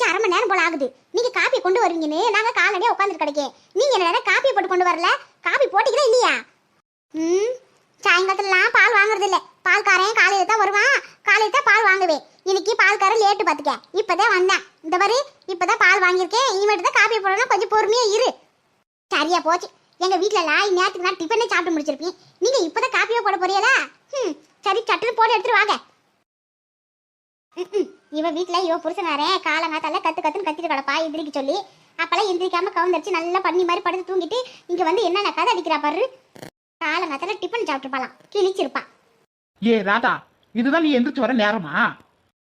முடிச்சு அரை மணி நேரம் போல ஆகுது. நீங்க காப்பி கொண்டு வருவீங்கன்னு நாங்க காலடியா உட்காந்துட்டு கிடைக்கேன். நீங்க என்ன காப்பி போட்டு கொண்டு வரல? காப்பி போட்டீங்களா இல்லையா? ம் சாயங்காலத்துலலாம் பால் வாங்குறது இல்ல. பால்காரன் காலையில தான் வருவான். காலையில தான் பால் வாங்குவேன். இன்னைக்கு பால்காரன் லேட்டு பாத்துக்க. இப்பதான் வந்தேன். இந்த மாதிரி இப்பதான் பால் வாங்கியிருக்கேன். இனிமேட்டு தான் காப்பி போடணும் கொஞ்சம் பொறுமையா இரு. சரியா போச்சு. எங்க வீட்ல எல்லாம் இந்நேரத்துக்கு நான் டிஃபனே சாப்பிட்டு முடிச்சிருப்பீங்க நீங்க இப்பதான் காப்பியே போட போறீங்களா? ம் சரி சட்டுன்னு போட்டு எடுத்துட்டு வாங்க. இவ வீட்ல இவ புருஷனாரே காலங்காத்தால கத்து கத்துன்னு கத்திட்டு கிடப்பா எந்திரிக்க சொல்லி. அப்பெல்லாம் எந்திரிக்காம கவுந்தரிச்சு நல்லா பண்ணி மாதிரி படுத்து தூங்கிட்டு இங்க வந்து என்னென்ன கதை அடிக்கிறா பாரு. காலங்காத்தால டிஃபன் சாப்பிட்டுப்பாலாம் கிழிச்சிருப்பா. ஏ ராதா இதுதான் நீ எந்திரிச்சு வர நேரமா?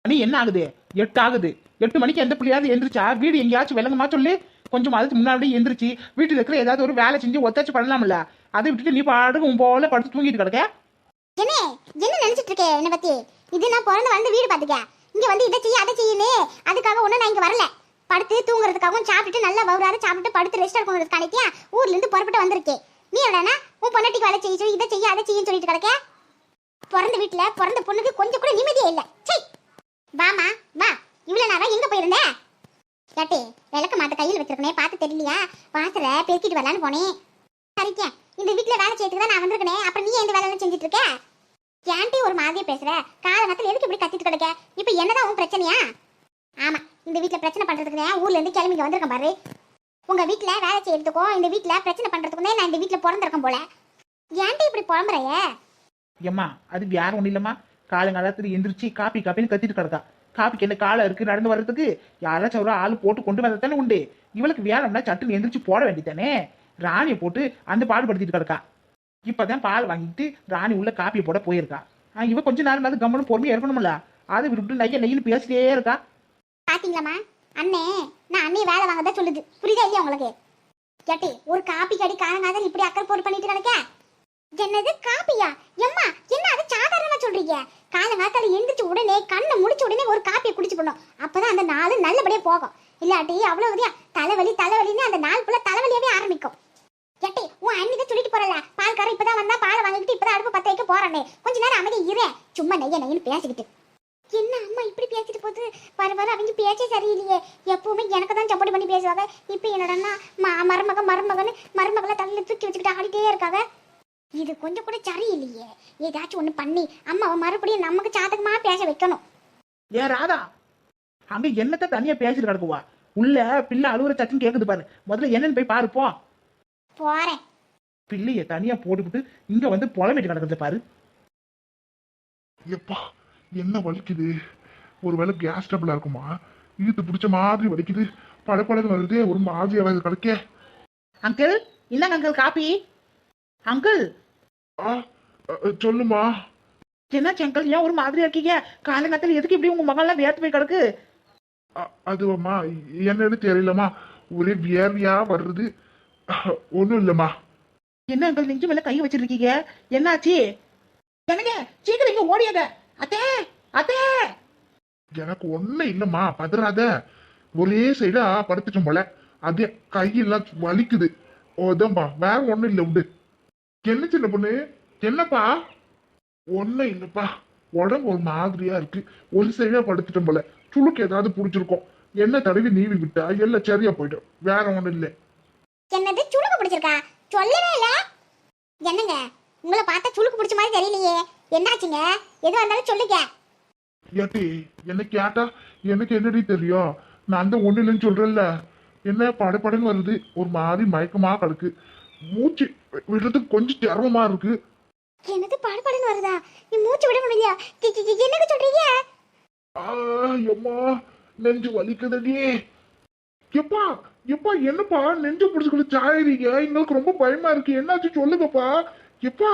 மணி என்ன ஆகுது? எட்டு ஆகுது. எட்டு மணிக்கு எந்த பிள்ளையாவது எந்திரிச்சா? வீடு எங்கேயாச்சும் விளங்குமா சொல்லு. கொஞ்சம் அதுக்கு முன்னாடி எந்திரிச்சு வீட்டுல இருக்கிற ஏதாவது ஒரு வேலை செஞ்சு ஒத்தாச்சு பண்ணலாம்ல. அதை விட்டுட்டு நீ பாட்டுக்கு உன் போல படுத்து தூங்கிட்டு கிடக்க. என்ன? என்ன நினைச்சிட்டு இருக்கே என்ன பத்தி? இது நான் பிறந்து வளர்ந்த வீடு பாத்துக்க இங்க வந்து இதை செய்ய அதை செய்யனே அதுக்காக ஒண்ணு நான் இங்க வரல. படுத்து தூங்குறதுக்காகவும் சாப்பிட்டுட்டு நல்லா வவுறாரு சாப்பிட்டு படுத்து ரெஸ்ட் எடுக்கணும் அனைத்தியா ஊர்ல இருந்து புறப்பட்டு வந்திருக்கேன் நீ என்னடா உன் பொண்டாட்டிக்கு வேலை செய்ய சொல்லி இதை செய்ய அதை செய்யும் சொல்லிட்டு கிடக்க? பிறந்த வீட்டுல பிறந்த பொண்ணுக்கு கொஞ்சம் கூட நிம்மதியே இல்ல. சை வாமா வா. இவ்வளவு நேரம் எங்க போயிருந்தேன் கேட்டே விளக்க மாத்த கையில் வச்சிருக்கனே பார்த்து தெரியலையா? வாசல பெருக்கிட்டு வரலான்னு போனேன். சரிக்கேன் இந்த வீட்டுல வேலை செய்யறதுக்கு தான் நான் வந்திருக்கனே. அப்புறம் நீ எந்த வேலை செஞ்சுட்டு இருக்க? ஏன்ட்டி ஒரு மாதிரியா பேசுற? காலங்கத்துல எதுக்கு இப்படி கத்திட்டு கிடக்க? இப்ப என்னதான் உன் பிரச்சனையா? ஆமா இந்த வீட்டில் பிரச்சனை பண்றதுக்கு தான் ஊர்ல இருந்து கிளம்பி வந்திருக்கேன் பாரு. உங்க வீட்டில் வேலை செய்யறதுக்கும் இந்த வீட்டில் பிரச்சனை பண்றதுக்கும் நான் இந்த வீட்டில் பிறந்திருக்கேன் போல. ஏன்ட்டி இப்படி புலம்புறைய? ஏம்மா அது வேற ஒண்ணும் இல்லம்மா. காலங்காலத்துல எந்திரிச்சு காப்பி காப்பின்னு கத்திட்டு கிடக்கா. காப்பிக்கு என்ன காலம் இருக்கு நடந்து வர்றதுக்கு? யாராச்சும் ஒரு ஆள் போட்டு கொண்டு வந்தா தானே உண்டு. இவளுக்கு வேணும்னா சட்டுன்னு எந்திரிச்சு போட வேண்டியதானே ராணியை போட்டு அந்த பாடுபடுத்திட்டு கிடக்கா. இப்பதான் பால் வாங்கிட்டு ராணி உள்ள காப்பியை போட போயிருக்கா. இவ கொஞ்ச நேரம் மேலே கம்மனும் பொறுமையா இருக்கணும்ல. அதை விட்டு நைய நெய்யில் பேசிட்டே இருக்கா. பாத்தீங்களாம்மா? அண்ணே நான் அண்ணே வேலை வாங்கதா சொல்லுது. புரியுதா இல்லையா உங்களுக்கு? கேட்டி ஒரு காப்பி கடி காலங்காதல் இப்படி அக்கறை போட்டு பண்ணிட்டு கிடக்க? என்னது காப்பியா? எம்மா என்ன அது சாதாரணமா சொல்றீங்க? காலங்காத்தால எந்திரிச்ச உடனே கண்ணை முடிச்ச உடனே ஒரு காப்பியை குடிச்சு போடணும் அப்பதான் அந்த நாள் நல்லபடியா போகும். இல்லாட்டி அவ்வளவு தலைவலி தலைவலின்னு அந்த நாள் ஃபுல்லா தலைவலியாவே ஆரம்பிக்கும். எட்டி உன் அண்ணிக்கு சொல்லிட்டு போறல பால்காரன் இப்பதான் வந்தா பால் வாங்கிட்டு இப்பதான் அடுப்பு பத்த வைக்க போறானே. கொஞ்ச நேரம் அமைதி இரு. சும்மா நெய்ய நெய்யன்னு பேசிக்கிட்டு. என்ன அம்மா இப்படி பேசிட்டு போது வர வர அவங்க பேச்சே சரியில்லையே. எப்பவுமே எனக்கு தான் சப்போர்ட் பண்ணி பேசுவாங்க. இப்போ என்னடா மருமக மருமகன்னு மருமகளை தலையில தூக்கி வச்சுக்கிட்டு ஆடிட்டே இருக்காங்க. இது கொஞ்சம் கூட சரியில்லையே. ஏதாச்சும் ஒண்ணு பண்ணி அம்மாவை மறுபடியும் நமக்கு சாதகமா பேச வைக்கணும். ஏன் ராதா. அங்க என்னத்த தனியா பேசிட்டு கிடக்குவா? உள்ள பிள்ளை அழுகுற சட்டுன்னு கேக்குது பாரு. முதல்ல என்னன்னு போய் பாருப்போம் போறேன். பிள்ளைய தனியா போட்டுக்கிட்டு இங்க வந்து புலம்பிட்டு கிடக்குது பாரு. எப்பா என்ன வலிக்குது? ஒருவேளை கேஸ் டபுளா இருக்குமா? இழுத்து பிடிச்ச மாதிரி வலிக்குது. படப்படன்னு வருதே ஒரு மாதிரியா வருது கிடைக்க அங்கிள் இந்தாங்க அங்கிள் காப்பி அங்கிள். சொல்லுமா. என்னாச்சு அங்கிள் ஏன் ஒரு மாதிரியா இருக்கீங்க? காலங்காலத்துல எதுக்கு இப்படி உங்க மகள்லாம் வேர்த்து போய் கிடக்கு? அ- அதுவாம்மா என்னன்னு தெரியலம்மா. ஒரே வியர்வையா வருது. ஒன்றும் இல்லைம்மா. என்ன அங்கிள் நெஞ்சு மேல கை வச்சிருக்கீங்க? என்னாச்சு? என்னங்க? சீக்கிரம் இங்க ஓடியாங்க அத்தே அத்தே. எனக்கு ஒன்றும் இல்லைம்மா பதறாத. ஒரே சைடா படுத்துட்டோம் போல. அதே கையெல்லாம் வலிக்குது. ஓதம்பா வேற ஒன்றும் இல்லை உண்டு. என்ன சின்ன பொண்ணு? என்னப்பா? ஒன்றும் இல்லைப்பா. உடம்பு ஒரு மாதிரியா இருக்கு. ஒரு சைடா படுத்துட்டோம் போல. சுளுக்கு ஏதாவது பிடிச்சிருக்கோம். என்ன தடவி நீவி விட்டா? எல்லாம் சரியா போயிடும். வேற ஒன்றும் இல்லை. பிடிச்சிருக்கா சொல்லவே இல்ல. என்னங்க? உங்களை பார்த்தா சுளுக்கு பிடிச்ச மாதிரி தெரியலையே. என்னாச்சுங்க? எதுவா இருந்தாலும் சொல்லுங்க. ஏட்டி என்ன கேட்டா? எனக்கு என்னடி தெரியும்? நான் தான் ஒண்ணு இல்லைன்னு சொல்றேன்ல. என்ன படபடன்னு வருது. ஒரு மாதிரி மயக்கமா கிடக்கு. மூச்சு விடுறதுக்கு கொஞ்சம் சிரமமா இருக்கு. என்னது பாடுபாடுன்னு வருதா? நீ மூச்சு விட முடியல கி- கி- கி- என்னங்க சொல்றீங்க? ஆ, எம்மா நெஞ்சு வலிக்குதடி. எப்பா எப்பா என்னப்பா நெஞ்சு பிடிச்சிக்கிட்டு சாயறீங்க? எங்களுக்கு ரொம்ப பயமா இருக்கு. என்னாச்சு சொல்லுங்கப்பா எப்பா?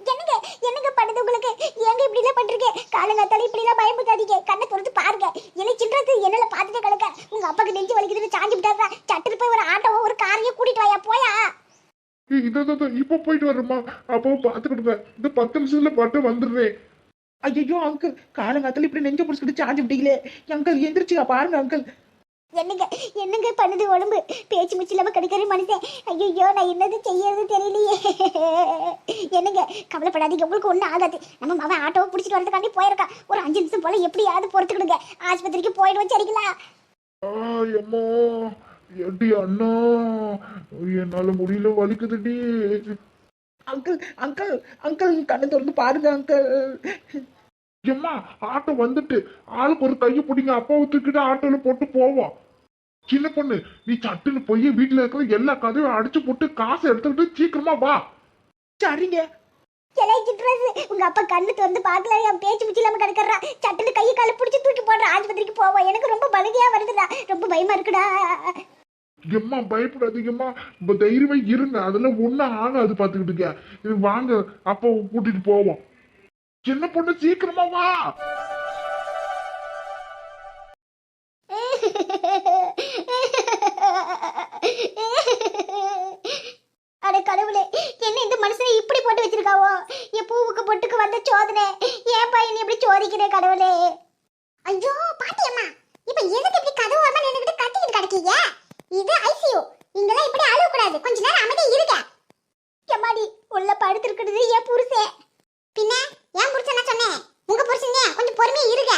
என்னங்க என்னங்க பண்ணுது உங்களுக்கு? ஏங்க இப்படி எல்லாம் பண்றீங்க? காலங்காத்தால இப்படி எல்லாம் பயமுத்தாதீங்க கண்ணை துறந்து பாருங்க. என்ன சின்றது என்னால பாத்துட்டே கிடக்க. உங்க அப்பாக்கு நெஞ்சு வலிக்குதுன்னு சாஞ்சு விட்டாரா சட்டுன்னு போய் ஒரு ஆட்டோவோ ஒரு காரையோ கூட்டிட்டு வாயா போயா? இ- இதோ இதோ, இதோ, இப்ப போயிட்டு வர்றேம்மா. அப்போ பாத்துக்கிட்டு இந்த பத்து நிமிஷத்துல பாட்டு வந்துடுறேன். ஐயோ அங்கிள் காலங்காலத்துல இப்படி நெஞ்ச பிடிச்சிக்கிட்டு சார்ஜ் விட்டீங்களே. அங்கிள் எந்திரிச்சு பாருங்க அங்கிள் என்னங்க என்னங்க பண்ணுது உடம்பு? பேச்சு மிச்சு இல்லாம கிடைக்கிற மனுஷன். ஐயோ நான் என்னது செய்யறது தெரியலையே. என்னங்க கவலைப்படாதீங்க. உங்களுக்கு ஒன்றும் ஆகாது. நம்ம மவன் ஆட்டோவை பிடிச்சிட்டு வரதுக்காண்டி போயிருக்கா ஒரு அஞ்சு நிமிஷம் போல எப்படியாவது பொறுத்துக்கிடுங்க. ஆஸ்பத்திரிக்கு போயிடுவோம் சரிங்களா? அம்மா. ஏடி அண்ணா? என்னால முடியல வலிக்குதுடி. அங்கிள் அங்கிள் அங்கிள் கண்ணை திறந்து பாருங்க அங்கிள். எம்மா ஆட்டோ வந்துட்டு. ஆளுக்கு ஒரு கையை பிடிங்க அப்பாவை தூக்கிட்டு ஆட்டோல போட்டு போவோம். சின்ன பொண்ணு நீ சட்டுன்னு போய் வீட்டுல இருக்கிற எல்லா கதையும் அடிச்சு போட்டு காசை எடுத்துக்கிட்டு சீக்கிரமா வா. சரிங்க. உங்க அப்பா கண்ணு திறந்து பார்க்கல என் பேச்சு முச்சி இல்லாம கிடக்குறா. சட்டுன்னு கையை காலை பிடிச்சி தூக்கி போடுற ஆஸ்பத்திரிக்கு போவோம். எனக்கு ரொம்ப பலகையா வருதுடா. ரொம்ப பயமா இருக்குடா. எம்மா பயப்படாதீங்கம்மா. இப்ப தைரியமா இருங்க. அதெல்லாம் ஒண்ணும் ஆகாது பாத்துக்கிட்டுங்க வாங்க அப்பாவை கூட்டிட்டு போவோம். சின்ன பொண்ணு சீக்கிரமா வா. அட கடவுளே என்ன இந்த மனுஷனை இப்படி போட்டு வச்சிருக்காவோ? என் பூவுக்கு பொட்டுக்கு வந்த சோதனை. ஏன் பையன் இப்படி சோதிக்கிறே கடவுளே. ஐயோ பாட்டியம்மா இப்ப எதுக்கு இப்படி கதவு ஓரமா நின்னுகிட்டு கத்திக்கிட்டு கிடக்கீங்க? இது ஐசியூ. இங்கெல்லாம் இப்படி அழுவ கூடாது கொஞ்ச நேரம் அமைதியா இருங்க எம்மாடி உள்ள படுத்திருக்கிறது என் புருஷன் பின்ன ஏன் புருஷன் நான் சொன்னேன் உங்க புருஷன் கொஞ்சம் பொறுமையா இருங்க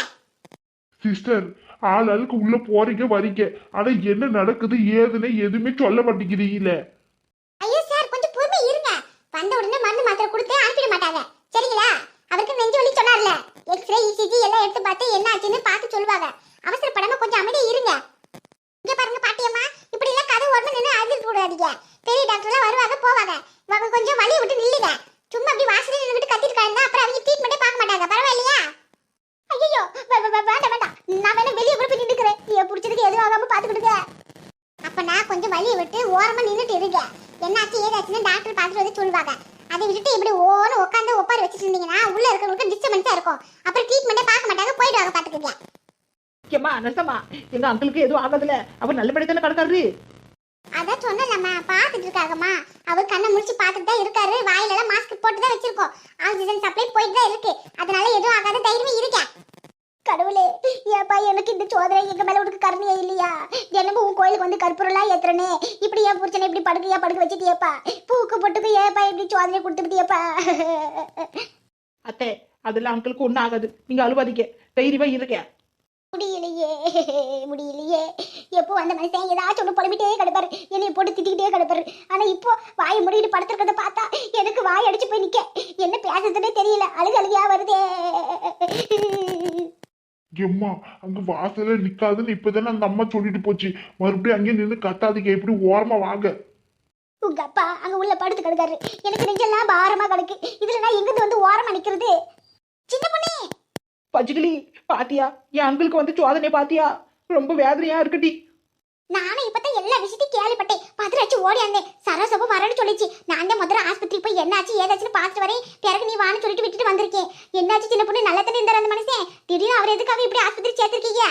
சிஸ்டர் ஆள் ஆளுக்கு உள்ள போறீங்க வரீங்க. ஆனா என்ன நடக்குது ஏதுன்னு எதுவுமே சொல்ல மாட்டேங்கிறீங்களே. ஐயோ சார் கொஞ்சம் பொறுமை இருங்க. வந்த உடனே மருந்து மாத்திரை கொடுத்து அனுப்பிட மாட்டாங்க. சரிங்களா? அவருக்கு நெஞ்சு வலி சொன்னார்ல. எக்ஸ்ரே இசிஜி எல்லாம் எடுத்து பார்த்து என்ன ஆச்சுன்னு பார்த்து சொல்லுவாங்க. அவசரப்படாம கொஞ்சம் அமைதியா இருங்க. இங்க பாருங்க பாட்டியம்மா இப்படி எல்லாம் கதை உடனே நின்று அழுது போடாதீங்க. பெரிய டாக்டர் எல்லாம் வருவாங்க போவாங்க. அவங்க கொஞ்சம் வலியை விட்டு நில்லுங்க. சும்மா அப்படி வாசலே நின்றுட்டு கத்திட்டு கிடந்தா அப்புறம் அவங்க ட்ரீட்மெண்ட்டே பார்க்க மாட்டாங்க. பரவாயில்லையா? ஐயோ வேண்டாம் வேண்டாம். நான் வேணா வெளியே கூட போய் நின்றுக்கிறேன் என் பிடிச்சதுக்கு எதுவும் ஆகாம பாத்துக்கிடுங்க அப்ப நான் கொஞ்சம் வழியை விட்டு ஓரமா நின்றுட்டு இருங்க. என்னாச்சு ஏதாச்சுன்னு டாக்டர் பார்த்துட்டு வந்து சொல்லுவாங்க. அதை விட்டுட்டு இப்படி ஓரம் உட்காந்து ஒப்பாரி வச்சுட்டு இருந்தீங்கன்னா உள்ள இருக்கிறவங்களுக்கு டிஸ்டர்பன்ஸா இருக்கும். அப்புறம் ட்ரீட்மெண்ட்டே பார்க்க மாட்டாங்க போயிடுவாங்க பாத்துக்கங்க ஏம்மா நஷ்டமா எங்க அங்கிளுக்கு எதுவும் ஆகாதுல அவர் நல்லபடி தானே கிடக்காரு அதான் சொன்னலம்மா பார்த்துட்டு இருக்காங்கம்மா அவர் கண்ணை முடிச்சு பார்த்துட்டு தான் இருக்காரு. வாயில எல்லாம் மாஸ்க் போட்டு தான் வச்சிருக்கோம். ஆக்சிஜன் சப்ளை போயிட்டு தான் இருக்கு. அதனால எதுவும் ஆகாத தைரியமே இருக்கேன் கடவுளே ஏப்பா எனக்கு இந்த சோதனை எங்க மேல உனக்கு கருணையே இல்லையா? என்னமோ உன் கோயிலுக்கு வந்து கற்பூரம்லாம் ஏத்துறனே. இப்படி ஏன் புரிச்சனை இப்படி படுக்கையா படுக்க வச்சுட்டியப்பா பூக்கு போட்டுக்கு ஏப்பா இப்படி சோதனை கொடுத்துக்கிட்டியப்பா அத்தை அதெல்லாம் அங்கிளுக்கு ஒன்றும் ஆகாது. நீங்க அழுவாதீங்க. தைரியமா இருக்கேன் முடியலையே முடியலையே. எப்போ அந்த மனுஷன் ஏதாச்சும் ஒன்று புலம்பிட்டே கிடப்பாரு. என்னை போட்டு திட்டிக்கிட்டே கிடப்பாரு. ஆனா இப்போ வாயை முடிக்கிட்டு படுத்துருக்கத பார்த்தா எனக்கு வாய் அடிச்சு போய் நிக்க. என்ன பேசுறதுனே தெரியல. அழுகு அழுகையா வருதே. எம்மா அங்க வாசல்ல நிக்காதுன்னு இப்பதானே அந்த அம்மா சொல்லிட்டு போச்சு. மறுபடியும் அங்கே நின்று கத்தாதீங்க. எப்படி ஓரமா வாங்க. உங்க அப்பா அங்க உள்ள படுத்து கிடக்காரு. எனக்கு நெஞ்செல்லாம் பாரமா கிடக்கு. இதுல நான் எங்கிருந்து வந்து ஓரமா நிக்கிறது? சின்ன பொண்ணே! பச்சுக்கிளி பாத்தியா? என் அங்கிளுக்கு வந்து சோதனை பாத்தியா? ரொம்ப வேதனையா இருக்குடி. நானும் இப்பதான் எல்லா விஷயத்தையும் கேள்விப்பட்டேன். பதிராச்சு ஓடி வந்தேன். சரசபு வரேன்னு சொல்லிச்சு. நான் தான் முதல்ல ஆஸ்பத்திரி போய் என்னாச்சு ஏதாச்சுன்னு பார்த்துட்டு வரேன். பிறகு நீ வான்னு சொல்லிட்டு விட்டுட்டு வந்திருக்கேன். என்னாச்சு சின்ன பொண்ணு? நல்லா தானே இருந்தார் அந்த மனுஷன். திடீர்னு அவர் எதுக்காக இப்படி ஆஸ்பத்திரி சேர்த்திருக்கீங்க?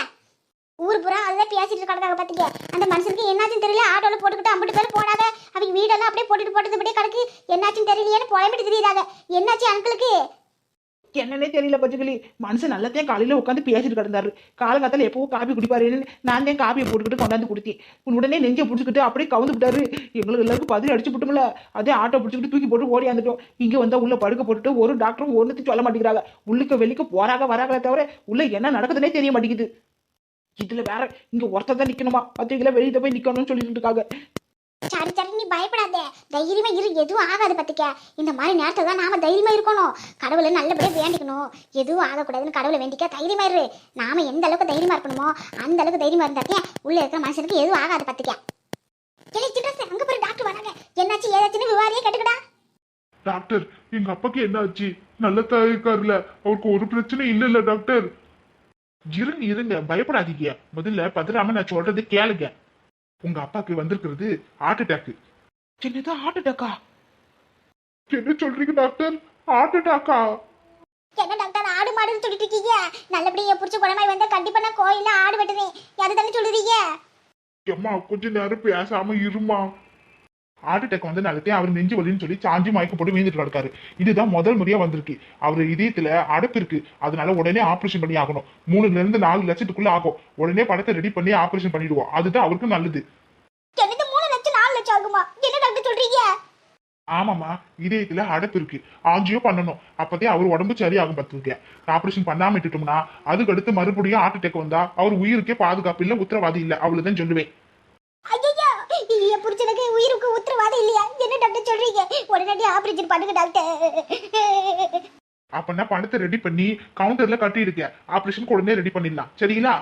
ஊர் புறா அதுதான் பேசிட்டு கிடக்காங்க பாத்தீங்க அந்த மனுஷனுக்கு என்னாச்சுன்னு தெரியல. ஆட்டோல போட்டுக்கிட்டு அம்பிட்டு பேர் போனாங்க அவங்க வீடெல்லாம் அப்படியே போட்டுட்டு போட்டது அப்படியே கிடக்கு. என்னாச்சுன்னு தெரியலையேன்னு புலம்பிட்டு தெரியுறாங்க. என்னாச்சு அங்கிளுக்கு? என்னன்னே தெரியல பச்சுக்கிளி மனுஷன் நல்லத்தையும் காலையில் உட்காந்து பேசிட்டு கிடந்தாரு. காலங்காத்தால எப்போவும் காப்பி குடிப்பாருன்னு நான் தான் காப்பியை போட்டுக்கிட்டு கொண்டாந்து கொடுத்தேன். உடனே நெஞ்சை பிடிச்சிக்கிட்டு அப்படியே கவுந்து விட்டாரு. எங்களுக்கு எல்லாருக்கும் பதில் அடிச்சு விட்டோம்ல அதே ஆட்டோ பிடிச்சிக்கிட்டு தூக்கி போட்டு ஓடி வந்துட்டோம். வந்தால் உள்ளே உள்ள படுக்க போட்டுட்டு ஒரு டாக்டரும் ஒன்றுத்தையும் சொல்ல மாட்டேங்கிறாங்க. உள்ளுக்கு வெளிக்க போறாங்க வராங்களே தவிர உள்ள என்ன நடக்குதுன்னே தெரிய மாட்டேங்குது. இதில் வேற இங்கே ஒருத்தர் தான் நிற்கணுமா பத்து கிலோ வெளியில போய் நிற்கணும்னு சொல்லிட்டு இருக்காங்க. சரி சரி நீ பயப்படாத. தைரியமா இரு எதுவும் ஆகாது பாத்துக்க இந்த மாதிரி நேரத்தை தான் நாம தைரியமா இருக்கணும். கடவுளை நல்லபடியா வேண்டிக்கணும். எதுவும் ஆகக்கூடாதுன்னு கடவுளை வேண்டிக்க தைரியமா இரு. நாம எந்த அளவுக்கு தைரியமா இருக்கணுமோ அந்த அளவுக்கு தைரியமா இருந்தாத்தே உள்ள இருக்கிற மனுஷனுக்கு எதுவும் ஆகாது பாத்துக்க அங்க போய் டாக்டர் வராங்க. என்னாச்சு ஏதாச்சுன்னு விவாரியே கேட்டுக்கடா. டாக்டர் எங்க அப்பாக்கு என்ன ஆச்சு நல்ல இருக்காருல்ல. அவருக்கு ஒரு பிரச்சனையும் இல்ல டாக்டர் இருங்க இருங்க பயப்படாதீங்க. முதல்ல பதறாம நான் சொல்றது கேளுங்க. உங்க அப்பாக்கு வந்திருக்கிறது ஹார்ட் அட்டாக் சின்னதா ஹார்ட் அட்டாக்கா என்ன சொல்றீங்க டாக்டர் ஹார்ட் அட்டாக்கா என்ன டாக்டர் ஆடு மாடுன்னு சொல்லிட்டு இருக்கீங்க? நல்லபடியா புடிச்ச குணமாய் வந்தா கண்டிப்பா நான் கோயில்ல ஆடு வெட்டுவேன். அது தானே சொல்லுறீங்க? அம்மா கொஞ்ச நேரம் பேசாம இருமா ஹார்ட் அட்டாக் வந்து நல்லதே அவர் நெஞ்சு வலின்னு சொல்லி சாஞ்சி மயக்க போட்டு வீந்துட்டு கிடக்காரு. இதுதான் முதல் முறையா வந்திருக்கு. அவர் இதயத்துல அடைப்பு இருக்கு. அதனால உடனே ஆபரேஷன் பண்ணி ஆகணும். மூணுல இருந்து நாலு லட்சத்துக்குள்ள ஆகும். உடனே பணத்தை ரெடி பண்ணி ஆபரேஷன் பண்ணிடுவோம். அதுதான் அவருக்கு நல்லது. ஆமாம்மா இதயத்துல அடைப்பு இருக்கு. ஆஞ்சியோ பண்ணணும். அப்பதே அவர் உடம்பு சரியாகும் பார்த்துருக்க ஆபரேஷன் பண்ணாம விட்டுட்டோம்னா அதுக்கு அடுத்து மறுபடியும் ஹார்ட் அட்டாக் வந்தா அவர் உயிருக்கே பாதுகாப்பு இல்ல உத்தரவாதி இல்ல. அவ்வளவுதான் சொல்லுவேன் ஐயோ என் புருஷனுக்கு உயிருக்கு உத்தரவாதம் இல்லையா? என்ன டாக்டர் சொல்றீங்க? உடனடி ஆபரேஷன் பண்ணுங்க டாக்டர் அப்பனா பணத்தை ரெடி பண்ணி கவுண்டர்ல கட்டி இருக்க ஆபரேஷன் உடனே ரெடி பண்ணிடலாம். சரிங்களா?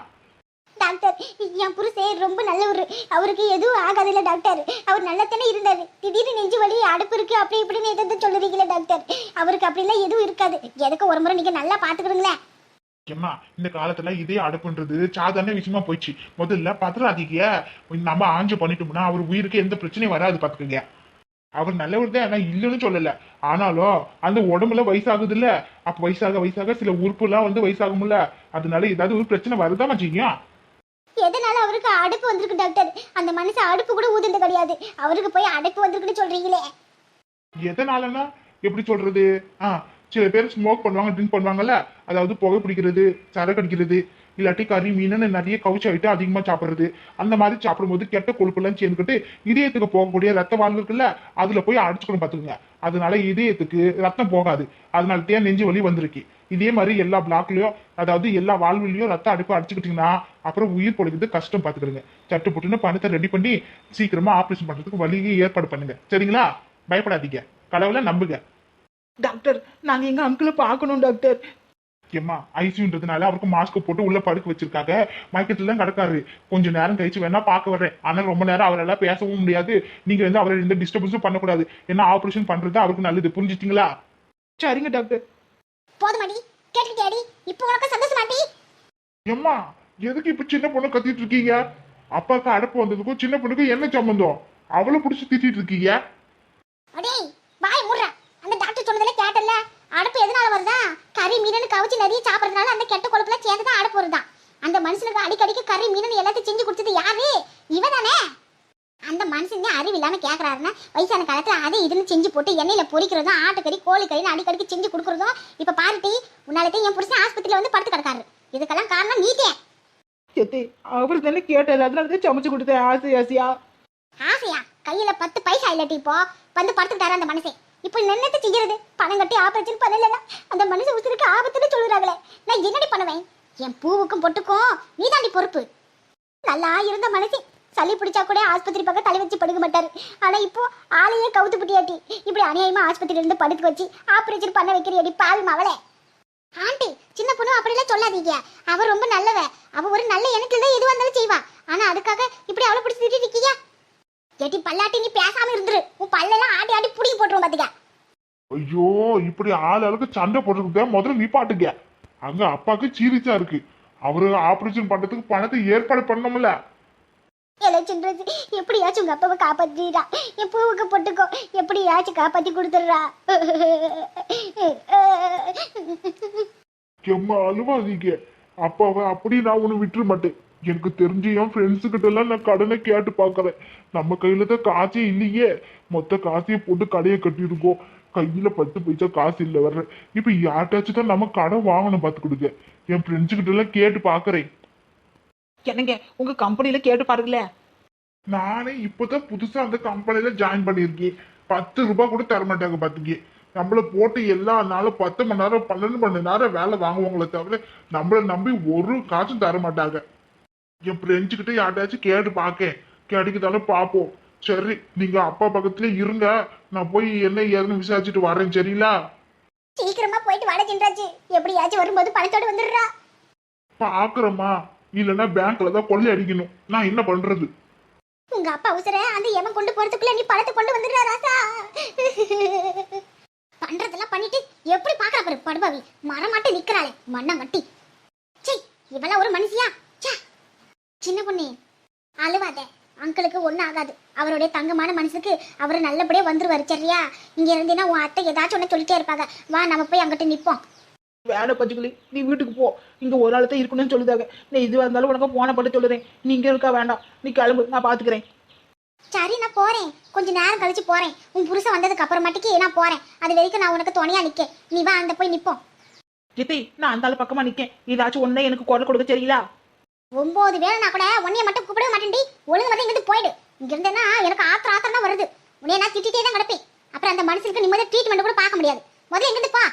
டாக்டர் என் புருஷன் ரொம்ப நல்லவர். அவருக்கு எதுவும் ஆகாதுல்ல டாக்டர் அவர் நல்லத்தானே இருந்தாரு. திடீர்னு நெஞ்சு வலி அடுப்பு இருக்கு அப்படி இப்படின்னு எதாவது சொல்லுறீங்களே டாக்டர் அவருக்கு அப்படிலாம் எதுவும் இருக்காது. எதுக்கு ஒரு முறை நீங்க நல்லா பாத்துக்கிடுங்களேன் ஏம்மா இந்த காலத்துல இதே அடுப்புன்றது சாதாரண விஷயமா போயிடுச்சு. முதல்ல பத்திராதிக்க நம்ம ஆஞ்சு பண்ணிட்டோம்னா அவர் உயிருக்கு எந்த பிரச்சனையும் வராது பாத்துக்கோங்க. அவர் நல்லவர் தான் ஆனா இல்லைன்னு சொல்லல. ஆனாலும் அந்த உடம்புல வயசாகுது இல்ல அப்ப வயசாக வயசாக சில உறுப்புலாம் வந்து வயசாகும்ல. அதனால ஏதாவது ஒரு பிரச்சனை வருதான் செய்யும் எதனால அவருக்கு அடுப்பு வந்திருக்கு டாக்டர்? அந்த மனுஷன் அடுப்பு கூட ஊதுனது கிடையாது. அவருக்கு போய் அடுப்பு வந்திருக்குன்னு சொல்றீங்களே. எதனாலனா எப்படி சொல்றது? ஆ சில பேர் ஸ்மோக் பண்ணுவாங்க ட்ரிங்க் பண்ணுவாங்கல்ல? அதாவது புகை பிடிக்கிறது சரக்கு அடிக்கிறது இல்லாட்டி கறி மீனுன்னு நிறைய கவுச்சு ஐட்டம் அதிகமாக சாப்பிட்றது. அந்த மாதிரி சாப்பிடும்போது கெட்ட கொழுப்பெல்லாம் சேர்ந்துக்கிட்டு இதயத்துக்கு போகக்கூடிய ரத்த வாழ்வு இருக்குல்ல அதில் போய் அடைச்சிக்கணும் பார்த்துக்குங்க. அதனால இதயத்துக்கு ரத்தம் போகாது. அதனால தான் நெஞ்சு வலி வந்திருக்கு. இதே மாதிரி எல்லா பிளாக்லயும் அதாவது எல்லா வாழ்வுலயும் ரத்த அடுப்பு அடிச்சுக்கிட்டீங்கன்னா அப்புறம் உயிர் பொழுது கஷ்டம் பார்த்துக்கிடுங்க சட்டு புட்டுன்னு பணத்தை ரெடி பண்ணி சீக்கிரமா ஆப்ரேஷன் பண்ணுறதுக்கு வழியை ஏற்பாடு பண்ணுங்க. சரிங்களா? பயப்படாதீங்க. கடவுளை நம்புங்க. டாக்டர் நாங்க எங்க அங்கிளை பார்க்கணும் டாக்டர். ஏம்மா ஐசியூன்றதுனால அவருக்கு மாஸ்க் போட்டு உள்ள படுக்க வச்சிருக்காங்க. மயக்கத்துல தான் கிடக்காரு. கொஞ்ச நேரம் கழிச்சு வேணா பார்க்க வர்றேன். ஆனா ரொம்ப நேரம் அவரால் பேசவும் முடியாது. நீங்க வந்து அவரை எந்த டிஸ்டர்பன்ஸும் பண்ணக்கூடாது. ஏன்னா ஆபரேஷன் பண்றது அவருக்கு நல்லது. புரிஞ்சுட்டீங்களா சரிங்க டாக்டர். போதுமாடி கேட்டுக்கிட்டியாடி இப்போ உனக்கு சந்தோஷமாட்டி ஏம்மா எதுக்கு இப்ப சின்ன பொண்ணு கத்திட்டு இருக்கீங்க? அப்பாவுக்கு அடப்பு வந்ததுக்கும் சின்ன பொண்ணுக்கும் என்ன சம்பந்தம்? அவளை பிடிச்சி திட்டிட்டு இருக்கீங்க அடேய் வாய் மூடுறா அந்த டாக்டர் சொன்னதுல கேட்டல அடுப்பு எதனால வருதா? கறி மீனு கவிச்சு நிறைய சாப்பிடுறதுனால அந்த கெட்ட கொழுப்புல சேர்ந்து தான் அடுப்பு வருதா அந்த மனுஷனுக்கு அடிக்கடிக்கு கறி மீனு எல்லாத்தையும் செஞ்சு கொடுத்தது யாரு? இவ தானே அந்த மனுஷன் அறிவு இல்லாம கேக்குறாருன்னா வயசான காலத்துல அதை இதுன்னு செஞ்சு போட்டு எண்ணெயில பொரிக்கிறதும் ஆட்டுக்கறி கோழிக்கறின்னு அடிக்கடிக்கு செஞ்சு கொடுக்குறதும் இப்ப பாருட்டி உன்னாலத்தையும் என் புருஷன் ஆஸ்பத்திரியில வந்து படுத்து கிடக்காரு. இதுக்கெல்லாம் காரணம் நீதே எத்தே அவர் தானே கேட்டார் அதனால தான் சமைச்சு கொடுத்தேன் ஆசை ஆசையா. ஆசையா? கையில பத்து பைசா இல்லாட்டி இப்போ. வந்து படுத்துக்கிட்டாரு அந்த மனுஷன். இப்போ என்னத்தை செய்யறது? பணம் கட்டி ஆபரேஷன் பண்ணலன்னா அந்த மனுஷன் உசுருக்கு ஆபத்துன்னு சொல்லுறாங்களே. நான் என்னடி பண்ணுவேன்? என் பூவுக்கும் பொட்டுக்கும் நீதாண்டி பொறுப்பு. நல்லா இருந்த மனசு சளி பிடிச்சா கூட ஆஸ்பத்திரி பக்கம் தலை வச்சு படுக்க மாட்டாரு. ஆனா இப்போ ஆளையே கவுத்து புட்டியாட்டி. இப்படி அநியாயமா ஆஸ்பத்திரியில இருந்து படுக்க வச்சு ஆபரேஷன் பண்ண வைக்கிறியடி பாவி மவளே ஆண்டி சின்ன பொண்ணு அப்படிலாம் சொல்லாதீங்க. அவ ரொம்ப நல்லவ. அவ ஒரு நல்ல எண்ணத்துல தான் எது இருந்தாலும் செய்வா. ஆனா அதுக்காக இப்படி அவளை பிடிச்சி திட்டிட்டு இருக்கீங்க ஏட்டி பல்லாட்டி நீ பேசாம இருந்துரு உன் பல்லெல்லாம் ஆடி ஆடி புடிங்கி போட்டுரும் பாத்துக்க ஐயோ இப்படி ஆள் ஆளுக்கு சண்டை போட்டுருக்க முதல்ல நிப்பாட்டுங்க. அங்க அப்பாவுக்கு சீரியஸா இருக்கு. அவரு ஆபரேஷன் பண்றதுக்கு பணத்தை ஏற்பாடு பண்ணோம்ல எலெக்ஷன் எப்படியாச்சும் உங்க அப்பாவை காப்பாத்திடா. என் பூவுக்கு பொட்டுக்கோ. எப்படியாச்சும் காப்பாத்தி கொடுத்துடுறா. எம்மா அழுவாதீங்க. அப்பாவை அப்படி நான் ஒண்ணு விட்டுற மாட்டேன். எனக்கு தெரிஞ்சு என் ஃப்ரெண்ட்ஸு கிட்ட எல்லாம் நான் கடனை கேட்டு பார்க்கறேன். நம்ம கையில தான் காசே இல்லையே. மொத்த காசையும் போட்டு கடையை கட்டியிருக்கோம் கையில பத்து பைசா காசு இல்லை வர்ற. இப்ப யார்ட்டாச்சும் தான் நம்ம கடன் வாங்கணும் பார்த்து கொடுங்க என் ஃப்ரெண்ட்ஸு கிட்ட எல்லாம் கேட்டு பார்க்கறேன் என்னங்க உங்க கம்பெனில கேட்டு பாருங்களேன் நானே இப்பதான் புதுசா அந்த கம்பெனில ஜாயின் பண்ணியிருக்கேன். பத்து ரூபாய் கூட தர மாட்டாங்க பாத்துக்கி நம்மள போட்டு எல்லா நாளும் பத்து மணி நேரம் பன்னெண்டு மணி நேரம் வேலை வாங்குவாங்களே தவிர நம்மள நம்பி ஒரு காசும் தர மாட்டாங்க. என் ஃப்ரெண்ட்ஸு கிட்ட யார்ட்டாச்சும் கேட்டு பார்க்கேன் கிடைக்குதாலும் பார்ப்போம் சரி நீங்க அப்பா பக்கத்துல இருங்க. நான் போய் என்ன ஏதுன்னு விசாரிச்சுட்டு வரேன் சரிங்களா? சீக்கிரமா போயிட்டு வாட சென்றாச்சு எப்படியாச்சும் வரும்போது பணத்தோட வந்துடுறா. பாக்குறேம்மா. இல்லைன்னா பேங்க்ல தான் கொள்ளை அடிக்கணும். நான் என்ன பண்றது? உங்க அப்பா அவசர அந்த எவன் கொண்டு போறதுக்குள்ள நீ பணத்தை கொண்டு வந்துடுறா ராசா. பண்றதெல்லாம் பண்ணிட்டு எப்படி பாக்குற பாரு படுபாவி. மரமாட்ட நிக்கிறாளே மண்ணங்கட்டி சீ இவெல்லாம் ஒரு மனுஷியா. சின்ன பொண்ணு அழுவாத. அங்கிளுக்கு ஒன்றும் ஆகாது. அவருடைய தங்கமான மனசுக்கு அவர் நல்லபடியா வந்துருவாரு சரியா? இங்க இருந்தீங்கன்னா உன் அத்தை ஏதாச்சும் ஒன்று சொல்லிட்டே இருப்பாங்க. வா நம்ம போய் அங்கிட்ட நிப்போம். வேலை பச்சுக்கலி நீ வீட்டுக்கு போ. இங்க ஒரு ஆள் தான் இருக்கணும்னு சொல்லுதாங்க. நீ இதுவா இருந்தாலும் உனக்கு போன போட்டு சொல்லுறேன். நீ இங்க இருக்க வேண்டாம். நீ கிளம்பு நான் பாத்துக்கிறேன். சரி நான் போறேன். கொஞ்ச நேரம் கழிச்சு போறேன். உன் புருஷன் வந்ததுக்கு அப்புறமாட்டிக்கு நான் போறேன். அது வரைக்கும் நான் உனக்கு துணையா நிக்கேன். நீ வா அந்த போய் நிப்போம். ஜித்தி நான் அந்த ஆள் பக்கமா நிக்கேன். ஏதாச்சும் ஒண்ணே எனக்கு குரல் கொடுக்க சரிங்களா? ஒன்பது வேலைனா கூட உன்னைய மட்டும் கூப்பிடவே மாட்டேன்டி. ஒழுங்கு மட்டும் இங்கிட்டு போயிடு. இங்க இருந்தேன்னா எனக்கு ஆத்திர ஆத்திரம் தான் வருது. உன்னைய நான் திட்டிட்டே தான் கிடப்பேன். அப்புறம் அந்த மனுஷனுக்கு நிம்மதியா ட்ரீட்மெண்ட் கூட பார்க்க முடியாது. முதல்ல எங்கிருந்து பா.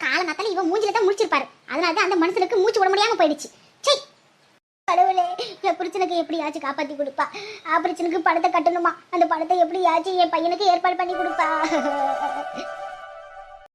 காலங்காத்தால இவன் மூஞ்சில தான் முடிச்சிருப்பாரு அதனால தான் அந்த மனுஷனுக்கு மூச்சு விட முடியாம போயிடுச்சு. சை கடவுளே என் பிரச்சனைக்கு எப்படியாச்சும் காப்பாத்தி கொடுப்பா. ஆபரேஷனுக்கு பணத்தை கட்டணுமா? அந்த பணத்தை எப்படியாச்சும் என் பையனுக்கு ஏற்பாடு பண்ணி கொடுப்பா.